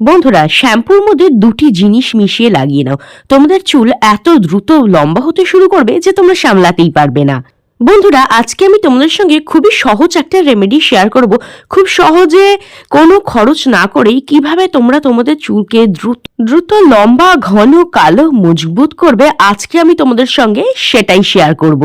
বন্ধুরা, শ্যাম্পুর মধ্যে দুটি জিনিস মিশিয়ে লাগিয়ে নাও। তোমাদের চুল এত দ্রুত লম্বা হতে শুরু করবে যে তোমরা সামলাতেই পারবে না। বন্ধুরা, আজকে আমি তোমাদের সঙ্গে খুবই সহজ একটা রেমেডি শেয়ার করব। খুব সহজে কোনো খরচ না করেই কীভাবে তোমরা তোমাদের চুলকে দ্রুত দ্রুত লম্বা, ঘন, কালো, মজবুত করবে, আজকে আমি তোমাদের সঙ্গে সেটাই শেয়ার করব।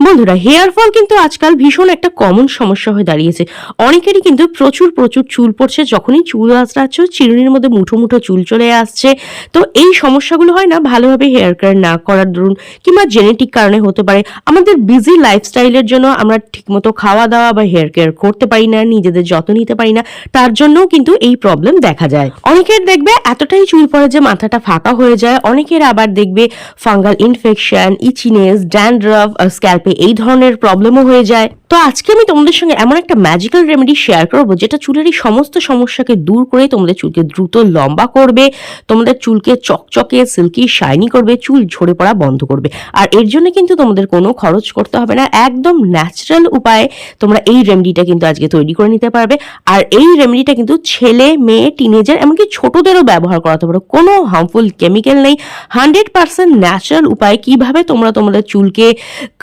বন্ধুরা হেয়ার ফল কিন্তু আজকাল ভীষণ একটা কমন সমস্যা হয়ে দাঁড়িয়েছে। অনেকেরই কিন্তু প্রচুর প্রচুর চুল পড়ছে, যখনই চুল আঁচড়াচ্ছ, চিরুনির মধ্যে মুঠো মুঠো চুল চলে আসছে। তো এই সমস্যাগুলো হয় না, ভালোভাবে হেয়ার কেয়ার না করার দরুন কিংবা জেনেটিক কারণে হতে পারে। আমাদের বিজি লাইফস্টাইলের জন্য আমরা ঠিকমতো খাওয়া দাওয়া বা হেয়ার কেয়ার করতে পারি না, নিজেদের যত্ন নিতে পারি না, তার জন্যও কিন্তু এই প্রবলেম দেখা যায়। অনেকের দেখবে এতটাই চুল পড়ে যে মাথাটা ফাঁকা হয়ে যায়, অনেকের আবার দেখবে ফাঙ্গাল ইনফেকশন ইচিনেস ড্যান্ড্রাফ স্ক্যাল্পে এই ধরনের প্রবলেমও হয়ে যায়। তো আজকে আমি তোমাদের সঙ্গে এমন একটা ম্যাজিক্যাল রেমেডি শেয়ার করব, যেটা চুলের এই সমস্ত সমস্যাকে দূর করে তোমাদের চুলকে দ্রুত লম্বা করবে, তোমাদের চুলকে চকচকে সিল্কি শাইনি করবে, চুল ঝরে পড়া বন্ধ করবে। আর এর জন্য কিন্তু তোমাদের কোনো খরচ করতে হবে না, একদম ন্যাচারাল উপায়ে তোমরা এই রেমেডিটা কিন্তু আজকে তৈরি করে নিতে পারবে। আর এই রেমেডিটা কিন্তু ছেলে, মেয়ে টিনেজার এমনকি ছোটদেরও ব্যবহার করাতে পারো, কোনো হার্মফুল কেমিক্যাল নেই। হান্ড্রেড পার্সেন্ট ন্যাচারাল উপায়ে কীভাবে তোমরা তোমাদের চুলকে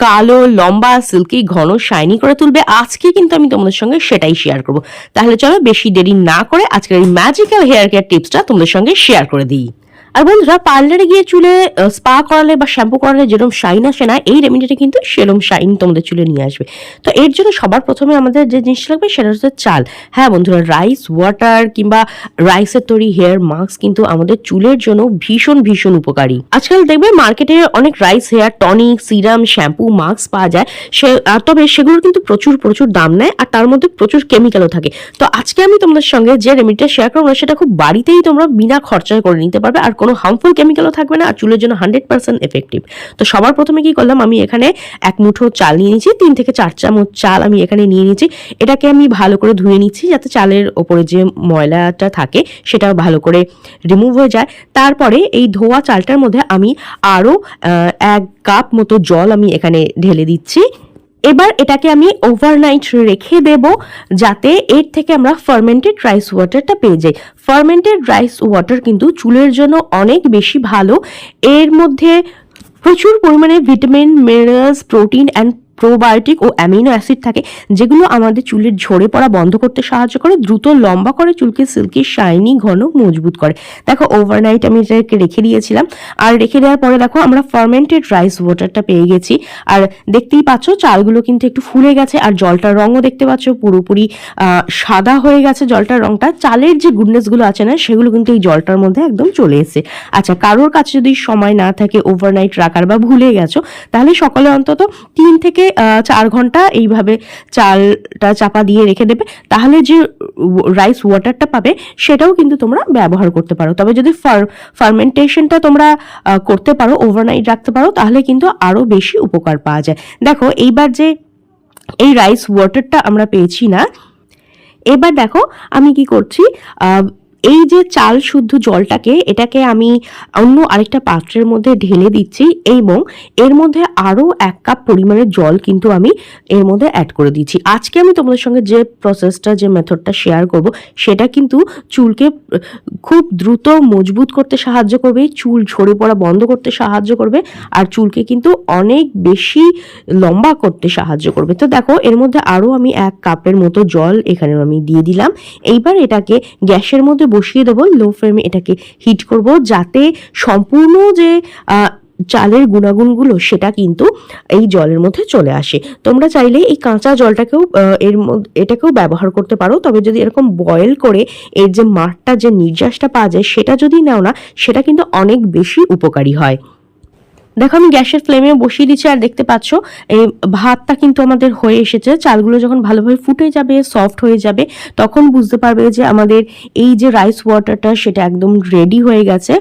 কালো, লম্বা সিল্কি ঘন শাইনি করে তুলবে, আজকে কিন্তু আমি তোমাদের সঙ্গে সেটাই শেয়ার করব। তাহলে চলো বেশি দেরি না করে আজকের এই ম্যাজিক্যাল হেয়ার কেয়ার টিপসটা তোমাদের সঙ্গে শেয়ার করে দিই। আর বন্ধুরা পার্লারে গিয়ে চুলে স্পা করালে বা শ্যাম্পু করালে যেরকম শাইন আসে না, এই রেমেডিটা কিন্তু সেরকম শাইন তোমাদের চুলে নিয়ে আসবে। তো এর জন্য সবার প্রথমে আমাদের যে জিনিস লাগবে সেটা হচ্ছে চাল। হ্যাঁ বন্ধুরা রাইস ওয়াটার কিংবা রাইসের তৈরি হেয়ার মাস্ক কিন্তু আমাদের চুলের জন্য ভীষণ ভীষণ উপকারী। আজকাল দেখবে মার্কেটে অনেক rice hair tonic serum shampoo mask পাওয়া যায়। সে তবে সেগুলোর কিন্তু প্রচুর প্রচুর দাম নেয় আর তার মধ্যে প্রচুর কেমিক্যালও থাকে। তো আজকে আমি তোমাদের সঙ্গে যে রেমেডিটা শেয়ার করব সেটা খুব বাড়িতেই তোমরা বিনা খরচায় করে নিতে পারবে। আর কোনো হার্মফুল কেমিক্যালও থাকবে না, আর চুলের জন্য হান্ড্রেড পার্সেন্ট এফেক্টিভ তো সবার প্রথমে কি করলাম, আমি এখানে এক মুঠো চাল নিয়ে নিয়েছি, তিন থেকে চার চামচ চাল আমি এখানে নিয়ে নিয়েছি। এটাকে আমি ভালো করে ধুয়ে নিচ্ছি যাতে চালের ওপরে যে ময়লাটা থাকে, সেটাও ভালো করে রিমুভ হয়ে যায়। তারপরে এই ধোয়া চালটার মধ্যে আমি আরও এক কাপ মতো জল আমি এখানে ঢেলে দিচ্ছি। এবার এটাকে আমি ওভারনাইট রেখে দেব, যাতে এর থেকে আমরা ফার্মেন্টেড রাইস ওয়াটারটা পেয়ে যাই। ফার্মেন্টেড রাইস ওয়াটার কিন্তু চুলের জন্য অনেক বেশি ভালো। এর মধ্যে প্রচুর পরিমাণে vitamin minerals protein and probiotic O amino acid থাকে, যেগুলো আমাদের চুলের ঝরে পড়া বন্ধ করতে সাহায্য করে, দ্রুত লম্বা করে চুলকে সিল্কি শাইনি ঘন, মজবুত করে। দেখো ওভারনাইট আমি এটাকে রেখে দিয়েছিলাম। আর রেখে দেওয়ার পরে দেখো, আমরা ফার্মেন্টেড রাইস ওয়াটারটা পেয়ে গেছি। আর দেখতেই পাচ্ছ, চালগুলো কিন্তু একটু ফুলে গেছে, আর জলটার রঙও দেখতে পাচ্ছ, পুরোপুরি সাদা হয়ে গেছে জলটার রংটা চালের যে গুডনেসগুলো আছে না, সেগুলো কিন্তু এই জলটার মধ্যে একদম চলে এসেছে। আচ্ছা কারোর কাছে যদি সময় না থাকে ওভারনাইট রাখার বা ভুলে গেছো, তাহলে সকালে অন্তত তিন থেকে চার ঘণ্টা এইভাবে চালটা চাপা দিয়ে রেখে দেবে। তাহলে যে রাইস ওয়াটারটা পাবে, সেটাও কিন্তু তোমরা ব্যবহার করতে পারো। তবে যদি ফার্মেন্টেশনটা তোমরা করতে পারো ওভারনাইট রাখতে পারো, তাহলে কিন্তু আরও বেশি উপকার পাওয়া যায়। দেখো, এইবার যে এই রাইস ওয়াটারটা আমরা পেয়েছি না, এবার দেখো আমি কি করছি এই যে চাল শুদ্ধ জলটাকে এটাকে আমি অন্য আরেকটা পাত্রের মধ্যে ঢেলে দিচ্ছি এবং এর মধ্যে আরও এক কাপ পরিমাণের জল কিন্তু আমি এর মধ্যে অ্যাড করে দিচ্ছি। আজকে আমি তোমাদের সঙ্গে যে প্রসেসটা যে মেথডটা শেয়ার করব, সেটা কিন্তু চুলকে, খুব দ্রুত মজবুত করতে সাহায্য করবে, চুল ঝরে পড়া বন্ধ করতে সাহায্য করবে আর চুলকে কিন্তু অনেক বেশি লম্বা করতে সাহায্য করবে। তো দেখো, এর মধ্যে আরও আমি এক কাপের মতো জল এখানে আমি দিয়ে দিলাম। এইবার এটাকে গ্যাসের মধ্যে বসিয়ে দেবো লো ফ্লেমে এটাকে হিট করব, যাতে সম্পূর্ণ যে চালের গুণাগুণগুলো সেটা কিন্তু এই জলের মধ্যে চলে আসে। তোমরা চাইলে এই কাঁচা জলটাকেও এর মধ্যে এটাকেও ব্যবহার করতে পারো। তবে যদি এরকম বয়েল করে এর যে মাঠটা, যে নির্যাসটা পাওয়া যায়, সেটা যদি নাও না, সেটা কিন্তু অনেক বেশি উপকারী হয়। দেখো, আমি গ্যাসের ফ্লেমে বসিয়ে দিচ্ছি, আর দেখতে পাচ্ছ, এই ভাতটা কিন্তু আমাদের হয়ে এসেছে। চালগুলো যখন ভালোভাবে ফুটে যাবে সফট হয়ে যাবে, তখন বুঝতে পারবে যে আমাদের এই যে রাইস ওয়াটারটা সেটা একদম রেডি হয়ে গেছে।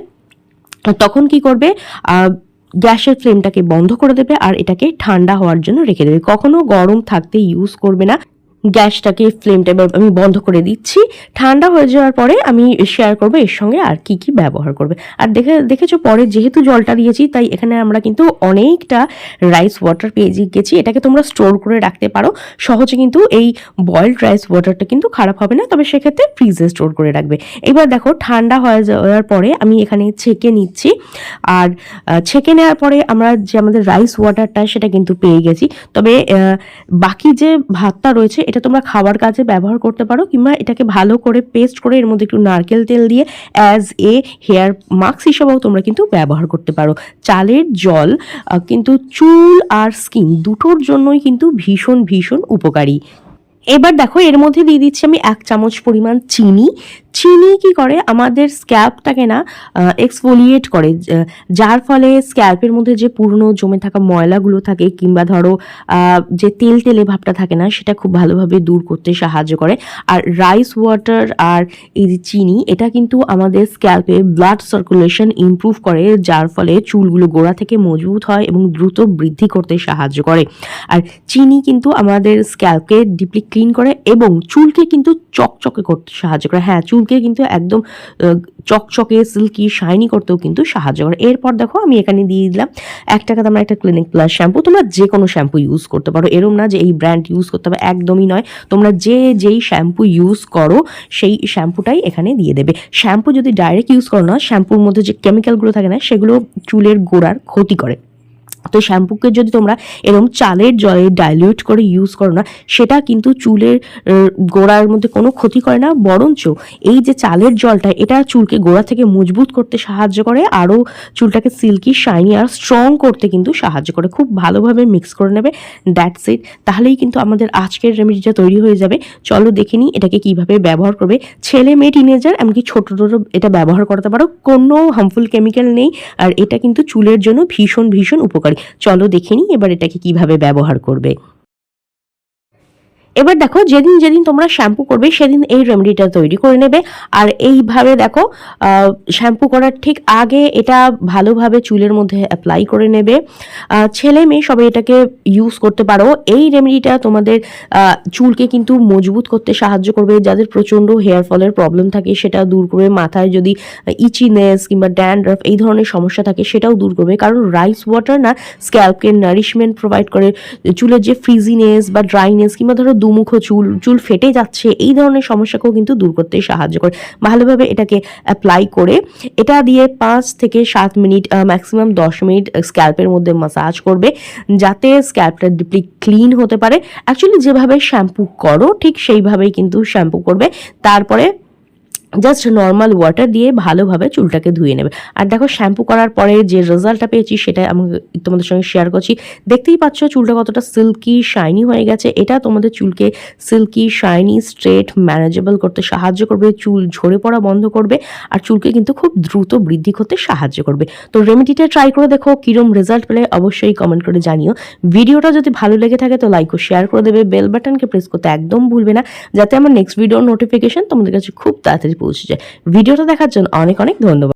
তখন কি করবে? গ্যাসের ফ্লেমটাকে বন্ধ করে দেবে, আর এটাকে ঠান্ডা হওয়ার জন্য রেখে দেবে। কখনো গরম থাকতে ইউজ করবে না। গ্যাসটাকে ফ্লেমটা এবার আমি বন্ধ করে দিচ্ছি। ঠান্ডা হয়ে যাওয়ার পরে আমি শেয়ার করব এর সঙ্গে আর কি কি ব্যবহার করবে। আর দেখে, দেখেছ পরে যেহেতু জলটা দিয়েছি, তাই এখানে আমরা কিন্তু অনেকটা রাইস ওয়াটার পেয়ে গেছি। এটাকে তোমরা স্টোর করে রাখতে পারো। সহজে কিন্তু এই বয়েলড রাইস ওয়াটারটা কিন্তু খারাপ হবে না, তবে সেক্ষেত্রে ফ্রিজে স্টোর করে রাখবে। এবার দেখো, ঠান্ডা হয়ে যাওয়ার পরে আমি এখানে ছেঁকে নিচ্ছি। আর ছেঁকে নেওয়ার পরে আমরা যে আমাদের রাইস ওয়াটারটা সেটা কিন্তু পেয়ে গেছি। তবে বাকি যে ভাতটা রয়েছে এটা তোমরা খাবার কাজে ব্যবহার করতে পারো কিংবা এটাকে ভালো করে পেস্ট করে এর মধ্যে একটু নারকেল তেল দিয়ে অ্যাজ এ হেয়ার মাস্ক হিসেবেও তোমরা কিন্তু ব্যবহার করতে পারো। চালের জল কিন্তু চুল আর স্কিন দুটোর জন্যই কিন্তু ভীষণ ভীষণ উপকারী। এবার দেখো, এর মধ্যে দিয়ে দিচ্ছি আমি এক চামচ পরিমাণ চিনি। চিনি কি করে? আমাদের স্ক্যাল্পটাকে না এক্সফোলিয়েট করে। যার ফলে স্ক্যাল্পের মধ্যে যে পুরনো জমে থাকা ময়লাগুলো থাকে, কিংবা ধরো যে তেল তেলে ভাবটা থাকে না, সেটা খুব ভালোভাবে দূর করতে সাহায্য করে। আর রাইস ওয়াটার আর এই যে চিনি, এটা কিন্তু আমাদের স্ক্যাল্পে ব্লাড সার্কুলেশন ইমপ্রুভ করে, যার ফলে চুলগুলো গোড়া থেকে মজবুত হয় এবং দ্রুত বৃদ্ধি করতে সাহায্য করে। আর চিনি কিন্তু আমাদের স্ক্যাল্পকে ডিপলি ক্লিন করে এবং চুলকে কিন্তু চকচকে করতে সাহায্য করে। হ্যাঁ চুলকে কিন্তু একদম চকচকে সিল্কি শাইনি করতেও কিন্তু সাহায্য করে। এরপর দেখো আমি এখানে দিয়ে দিলাম এক টাকা দামের একটা ক্লিনিক প্লাস শ্যাম্পু তোমরা যে কোনো শ্যাম্পু ইউজ করতে পারো। এরম না যে এই ব্র্যান্ড ইউজ করতে হবে, একদমই নয়। তোমরা যে যেই শ্যাম্পু ইউজ করো, সেই শ্যাম্পুটাই এখানে দিয়ে দেবে। শ্যাম্পু যদি ডাইরেক্ট ইউজ করো না শ্যাম্পুর মধ্যে যে কেমিক্যালগুলো থাকে না, সেগুলো চুলের গোড়ার ক্ষতি করে। তো শ্যাম্পুকে যদি তোমরা এরকম চালের জলে ডাইলিউট করে ইউজ করো না, সেটা কিন্তু চুলের গোড়ার মধ্যে কোনো ক্ষতি করে না, বরঞ্চ এই যে চালের জলটা, এটা চুলকে গোড়া থেকে মজবুত করতে সাহায্য করে, আরও চুলটাকে সিল্কি শাইনি আর স্ট্রং করতে কিন্তু সাহায্য করে। খুব ভালোভাবে মিক্স করে নেবে দ্যাটস ইট তাহলেই কিন্তু আমাদের আজকের রেমেডিটা তৈরি হয়ে যাবে। চলো দেখে নিই এটাকে কীভাবে ব্যবহার করবে। ছেলে মেয়ে টিনেজার এমনকি ছোট ছোট এটা ব্যবহার করতে পারো, কোনো হার্মফুল কেমিক্যাল নেই, আর এটা কিন্তু চুলের জন্য ভীষণ ভীষণ উপকারী। চলো দেখে নিই এবার এটাকে কীভাবে ব্যবহার করবে। এবার দেখো, যেদিন যেদিন তোমরা শ্যাম্পু করবে, সেদিন এই রেমেডিটা তৈরি করে নেবে। আর এইভাবে দেখো শ্যাম্পু করার ঠিক আগে এটা ভালোভাবে চুলের মধ্যে অ্যাপ্লাই করে নেবে। ছেলে মেয়ে সবাই এটাকে ইউজ করতে পারো। এই রেমেডিটা তোমাদের চুলকে কিন্তু মজবুত করতে সাহায্য করবে। যাদের প্রচণ্ড হেয়ার ফলের প্রবলেম থাকে, সেটা দূর করবে। মাথায় যদি ইচিনেস কিংবা ড্যান্ড্রফ এই ধরনের সমস্যা থাকে, সেটাও দূর করবে। কারণ রাইস ওয়াটার না স্ক্যাল্পকে নারিশমেন্ট প্রোভাইড করে। চুলের যে ফ্রিজিনেস বা ড্রাইনেস কিংবা ধরো দুমুখ চুল চুল ফেটে যাচ্ছে, এই ধরনের সমস্যাকেও কিন্তু দূর করতে সাহায্য করে। ভালোভাবে এটাকে অ্যাপ্লাই করে, এটা দিয়ে পাঁচ থেকে সাত মিনিট ম্যাক্সিমাম দশ মিনিট স্ক্যাল্পের মধ্যে মাসাজ করবে, যাতে স্ক্যাল্পটা ডিপলি ক্লিন হতে পারে। অ্যাকচুয়ালি যেভাবে শ্যাম্পু করো, ঠিক সেইভাবেই কিন্তু শ্যাম্পু করবে। তারপরে জাস্ট নর্মাল ওয়াটার দিয়ে ভালোভাবে চুলটাকে ধুয়ে নেবে। আর দেখো শ্যাম্পু করার পরে যে রেজাল্টটা পেয়েছি সেটা আমি তোমাদের সঙ্গে শেয়ার করছি। দেখতেই পাচ্ছ চুলটা কতটা সিল্কি শাইনি হয়ে গেছে। এটা তোমাদের চুলকে সিল্কি শাইনি স্ট্রেট ম্যানেজেবল করতে সাহায্য করবে, চুল ঝরে পড়া বন্ধ করবে, আর চুলকে কিন্তু খুব দ্রুত বৃদ্ধি করতে সাহায্য করবে। তো রেমেডিটা ট্রাই করে দেখো, কিরম রেজাল্ট পেলে অবশ্যই কমেন্ট করে জানিও। ভিডিওটা যদি ভালো লেগে থাকে তো লাইক ও শেয়ার করে দেবে। বেল বাটনকে প্রেস করতে একদম ভুলবে না, যাতে আমার নেক্সট ভিডিওর নোটিফিকেশন তোমাদের কাছে খুব তাড়াতাড়ি পৌঁছে যায় ভিডিওটা দেখার জন্য অনেক অনেক ধন্যবাদ।